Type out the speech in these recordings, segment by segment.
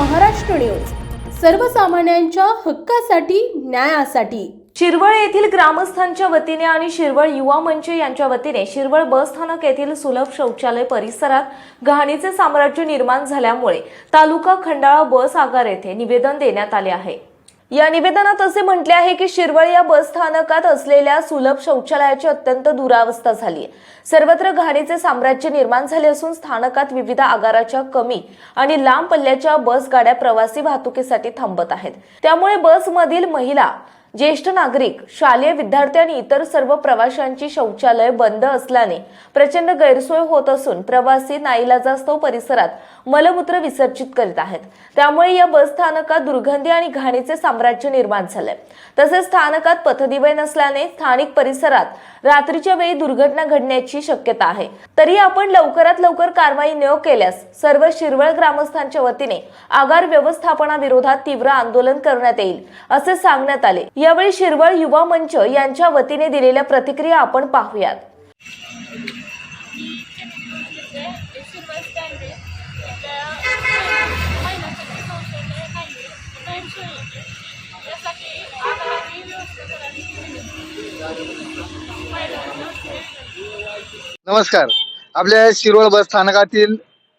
Maharashtra news. सर्वसामान्यांच्या हक्कासाठी न्यायासाठी. शिरवळ येथील ग्रामस्थांच्या वतीने आणि शिरवळ युवा मंच यांच्या वतीने शिरवळ बस स्थानक येथील सुलभ शौचालय परिसरात घाणीचे साम्राज्य निर्माण झाल्यामुळे तालुका खंडाळा बस आगार येथे निवेदन देण्यात आले आहे. या निवेदनात असे म्हटले आहे की शिरवळ या बस स्थानकात असलेल्या सुलभ शौचालयाची अत्यंत दुरावस्था झाली सर्वत्र घाणीचे साम्राज्य निर्माण झाले असून स्थानकात विविध आगाराच्या कमी आणि लांब पल्ल्याच्या बस गाड्या प्रवासी वाहतुकीसाठी थांबत आहेत. त्यामुळे बसमधील महिला ज्येष्ठ नागरिक शालेय विद्यार्थी आणि इतर सर्व प्रवाशांची शौचालय बंद असल्याने प्रचंड गैरसोय होत असून प्रवासी नाईलाजास्तव परिसरात मलमूत्र विसर्जित करीत आहेत. त्यामुळे या बस स्थानकात दुर्गंधी आणि घाणीचे साम्राज्य निर्माण झालंय. तसेच स्थानकात पथदिवे नसल्याने स्थानिक परिसरात रात्रीच्या वेळी दुर्घटना घडण्याची शक्यता आहे. तरी आपण लवकरात लवकर कारवाई न केल्यास सर्व शिरवळ ग्रामस्थांच्या वतीने आगार व्यवस्थापनाविरोधात तीव्र आंदोलन करण्यात येईल असे सांगण्यात आले. यावेळी शिरवळ युवा मंच यांच्या वतीने दिलेल्या प्रतिक्रिया आपण पाहूयात. नमस्कार. आपल्या शिरोळ बस स्थानकातील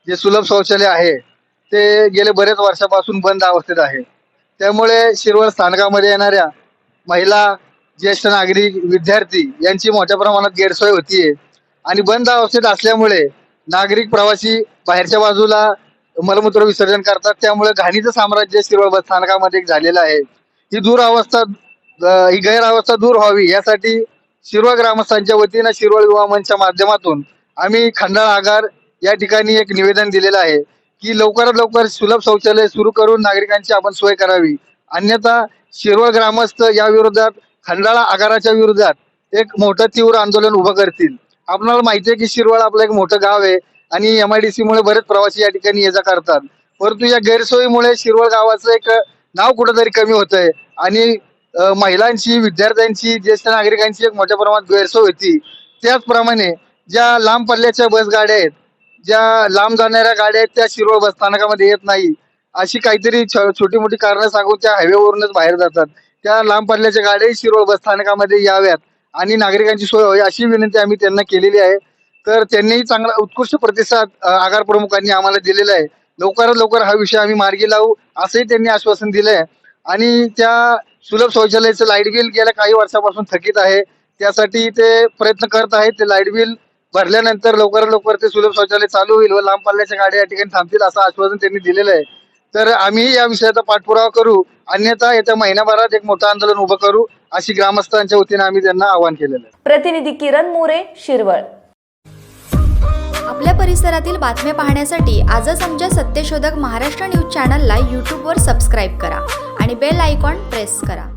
जे सुलभ शौचालय आहे ते गेले बरेच वर्षापासून बंद अवस्थेत आहे. त्यामुळे शिरोळ स्थानकामध्ये येणाऱ्या महिला ज्येष्ठ नागरिक विद्यार्थी यांची मोठ्या प्रमाणात गैरसोय होतीये. आणि बंद अवस्थेत असल्यामुळे नागरिक प्रवासी बाहेरच्या बाजूला मलमूत्र विसर्जन करतात. त्यामुळे घाणीचं साम्राज्य शिरोळ बस स्थानकामध्ये झालेलं आहे. ही दुरावस्था ही गैरावस्था दूर व्हावी यासाठी शिरवळ ग्रामस्थांच्या वतीनं शिरवळ युवा मंचच्या माध्यमातून आम्ही खंडाळ आगार या ठिकाणी एक निवेदन दिलेलं आहे की लवकरात लवकर सुलभ शौचालय सुरू करून नागरिकांची आपण सोय करावी. अन्यथा शिरवळ ग्रामस्थ या विरोधात खंडाळा आगाराच्या विरोधात एक मोठं तीव्र आंदोलन उभं करतील. आपणाला माहिती आहे की शिरवळ आपलं एक मोठं गाव आहे आणि एम आय डी सी मुळे बरेच प्रवासी या ठिकाणी ये जा करतात. परंतु या गैरसोयीमुळे शिरवळ गावाचं एक नाव कुठंतरी कमी होत आहे आणि महिलांची विद्यार्थ्यांची ज्येष्ठ नागरिकांची एक मोठ्या प्रमाणात गैरसोय होती. त्याचप्रमाणे ज्या लांब पल्ल्याच्या बस गाड्या आहेत ज्या लांब जाणाऱ्या गाड्या आहेत त्या शिरोळ बस स्थानकामध्ये येत नाही. अशी काहीतरी छ- छोटी मोठी कारणं सांगून त्या हायवेवरूनच बाहेर जातात. त्या लांब पल्ल्याच्या गाड्याही शिरोळ बस स्थानकामध्ये याव्यात आणि नागरिकांची सोय व्हावी अशी विनंती आम्ही त्यांना केलेली आहे. तर त्यांनीही चांगला उत्कृष्ट प्रतिसाद आगार प्रमुखांनी आम्हाला दिलेला आहे. लवकरात लवकर हा विषय आम्ही मार्गी लावू असंही त्यांनी आश्वासन दिलं आहे आणि त्या सुलभ शौचालयाचं लाइट बिल गेल्या काही वर्षापासून थकीत आहे. त्यासाठी ते प्रयत्न करत आहेत. ते लाइट बिल भरल्यानंतर लवकरात लवकर ते सुलभ शौचालय चालू होईल व लांब पल्ल्याच्या गाड्या या ठिकाणी थांबतील असं आश्वासन त्यांनी दिलेलं आहे. तर आम्ही या विषयाचा पाठपुरावा करू. अन्यथा येत्या महिन्याभरात एक मोठं आंदोलन उभं करू अशी ग्रामस्थांच्या वतीने आम्ही त्यांना आवाहन केलेलं आहे. प्रतिनिधी किरण मोरे शिरवळ. आपल्या परिसरातील बातम्या पाहण्यासाठी आजच आमच्या सत्यशोधक महाराष्ट्र न्यूज चॅनलला यूट्यूबवर सबस्क्राईब करा आणि बेल आयकॉन प्रेस करा.